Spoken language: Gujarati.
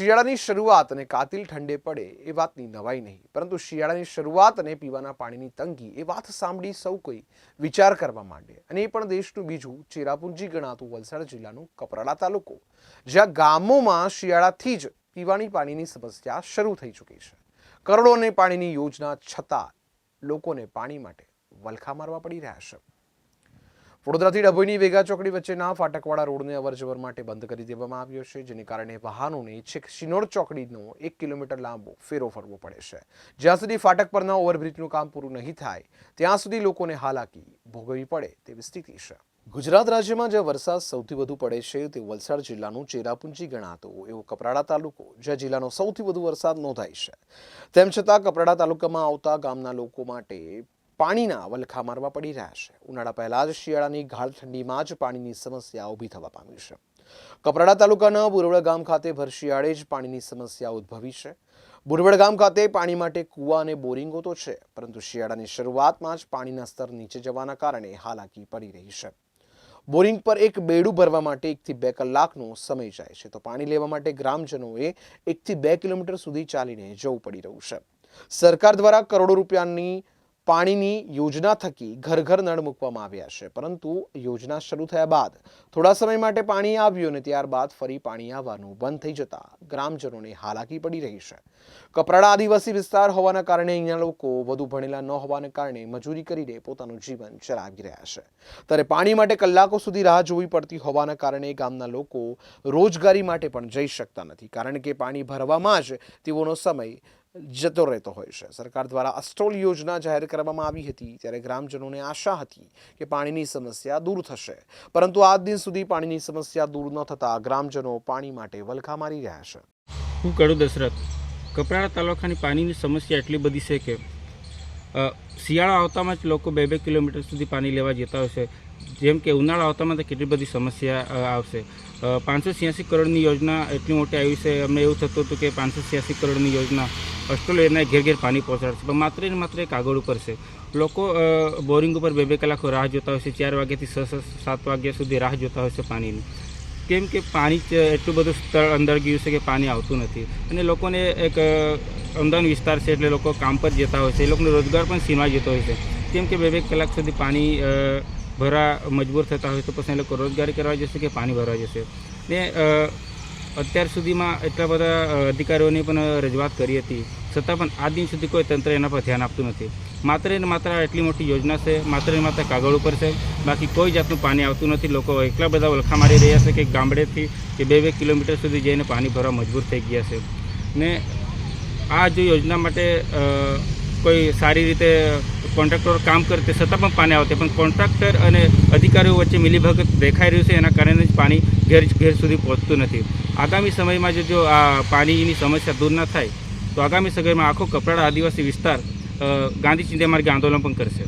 શિયાળાની શરૂઆત અને કાતિલ ઠંડે પડે એ વાતની નવાઈ નહીં. પરંતુ શિયાળાની શરૂઆત અને પીવાના પાણીની તંગી એ વાત સાંભળી સૌ કોઈ વિચાર કરવા માંડે. અને એ પણ દેશનું બીજું ચેરાપુંજી ગણાતું વલસાડ જિલ્લાનું કપરાડા તાલુકો, જ્યાં ગામોમાં શિયાળાથી જ પીવાની પાણીની સમસ્યા શરૂ થઈ ચૂકી છે. કરોડોને પાણીની યોજના છતાં લોકોને પાણી માટે વલખા મારવા પડી રહ્યા છે. વડોદરાથી ડભોઈની વેગા ચોકડી વચ્ચેના ફાટકવાળા રોડને અવરજવર માટે બંધ કરી દેવામાં આવ્યો છે, જેને કારણે વાહનોને છેક શિનોર ચોકડીનો એક કિલોમીટર લાંબો ફેરો ફરવો પડે છે. જ્યાં સુધી ફાટક પરના ઓવરબ્રિજનું કામ પૂરું નહીં થાય, ત્યાં સુધી લોકોને હાલાકી ભોગવવી પડે તેવી સ્થિતિ છે. ગુજરાત રાજ્યમાં જ્યાં વરસાદ સૌથી વધુ પડે છે, તે વલસાડ જિલ્લાનું ચેરાપુંજી ગણાતો એવો કપરાડા તાલુકો, જ્યાં જિલ્લાનો સૌથી વધુ વરસાદ નોંધાય છે. તેમ છતાં કપરાડા તાલુકામાં આવતા ગામના લોકો માટે પાણીના વલખા મારવા પડી રહ્યા છે. ઉનાળા પહેલા જ શિયાળાની ગાઢ ઠંડીમાં જ પાણીની સમસ્યા ઊભી થવા પામી છે. કપરાડા તાલુકાના બુરવડ ગામ ખાતે ભર શિયાળે જ પાણીની સમસ્યા ઉદ્ભવી છે. બુરવડ ગામ ખાતે પાણી માટે કૂવા અને બોરિંગો તો છે, પરંતુ શિયાળાની શરૂઆતમાં જ પાણીના સ્તર નીચે જવાના કારણે હાલાકી પડી રહી છે. બોરિંગ પર એક બેડું ભરવા માટે એકથી બે કલાકનો સમય જાય છે, તો પાણી લેવા માટે ગ્રામજનોએ એકથી બે કિલોમીટર સુધી ચાલીને જવું પડી રહ્યું છે. સરકાર દ્વારા કરોડો રૂપિયાની પાણીની યોજના થકી ઘર ઘર નળ મૂકવામાં આવ્યા છે. પરંતુ યોજના શરૂ થયા બાદ થોડા સમય માટે પાણી આવ્યું અને ત્યારબાદ ફરી પાણી આવવાનું બંધ થઈ જતા ગ્રામજનોને હાલાકી પડી રહી છે. કપરાડા આદિવાસી વિસ્તાર હોવાના કારણે અહીંના લોકો વધુ ભણેલા ન હોવાને કારણે મજૂરી કરીને પોતાનું જીવન ચલાવી રહ્યા છે. ત્યારે પાણી માટે કલાકો સુધી રાહ જોવી પડતી હોવાના કારણે ગામના લોકો રોજગારી માટે પણ જઈ શકતા નથી. કારણ કે પાણી ભરવામાં જ તેઓનો સમય જતો રહેતો હોય છે. સરકાર દ્વારા અસ્ટોલ યોજના જાહેર કરવામાં આવી હતી, ત્યારે ગ્રામજનોને આશા હતી કે પાણીની સમસ્યા દૂર થશે. પરંતુ આજ દિન સુધી પાણીની સમસ્યા દૂર ન થતાં ગ્રામજનો પાણી માટે વલખા મારી રહ્યા છે. હું કડુ દશરથ. કપરાડા તાલુકાની પાણીની સમસ્યા એટલી બધી છે કે શિયાળા આવતામાં જ લોકો બે બે કિલોમીટર સુધી પાણી લેવા જતા હોય છે. જેમ કે ઉનાળા આવતામાં તો કેટલી બધી સમસ્યા આવશે. પાંચસો કરોડની યોજના એટલી મોટી આવી છે. અમને એવું થતું હતું કે પાંચસો કરોડની યોજના ઓસ્ટ્રેલિયાના ઘેર ઘેર પાણી પહોંચાડશે પણ માત્ર ને માત્ર એક આગળ ઉપર છે. લોકો બોરિંગ ઉપર બે બે કલાકો રાહ જોતા હોય છે. ચાર વાગ્યાથી છ સાત વાગ્યા સુધી રાહ જોતા હોય છે પાણીની. કેમ કે પાણી એટલું બધું સ્થળ અંદર ગયું છે કે પાણી આવતું નથી. અને લોકોને એક અમદાવાદ વિસ્તાર છે એટલે લોકો કામ પર જતા હોય છે. એ લોકોનો રોજગાર પણ સીનવાઈ જતો હોય છે. કેમ કે બે બે કલાક સુધી પાણી ભરા મજબૂર થતા હોય તો પછી એ લોકો રોજગારી કરવા જશે કે પાણી ભરવા જશે. ને અત્યાર સુધીમાં એટલા બધા અધિકારીઓની પણ રજૂઆત કરી હતી. છતાં પણ આ દિન સુધી કોઈ તંત્ર એના પર ધ્યાન આપતું નથી. માત્ર ને માત્ર એટલી મોટી યોજના છે, માત્ર ને માત્ર કાગળ ઉપર છે. બાકી કોઈ જાતનું પાણી આવતું નથી. લોકો એટલા બધા વલખા મારી રહ્યા છે કે ગામડેથી કે બે બે કિલોમીટર સુધી જઈને પાણી ભરવા મજબૂર થઈ ગયા છે. ને આ જો યોજના માટે કોઈ સારી રીતે કોન્ટ્રાક્ટર કામ કરે તે છતાં પણ પાણી આવતી, પણ કોન્ટ્રાક્ટર અને અધિકારીઓ વચ્ચે મિલીભગત દેખાઈ રહ્યું છે. એના કારણે જ પાણી ઘેર ઘેર સુધી પહોંચતું નથી. આગામી સમયમાં જો આ પાણીની સમસ્યા દૂર ન થાય, તો આગામી સમયમાં આખો કપરાડા આદિવાસી વિસ્તાર ગાંધી ચિંતા માર્ગે આંદોલન પણ કરશે.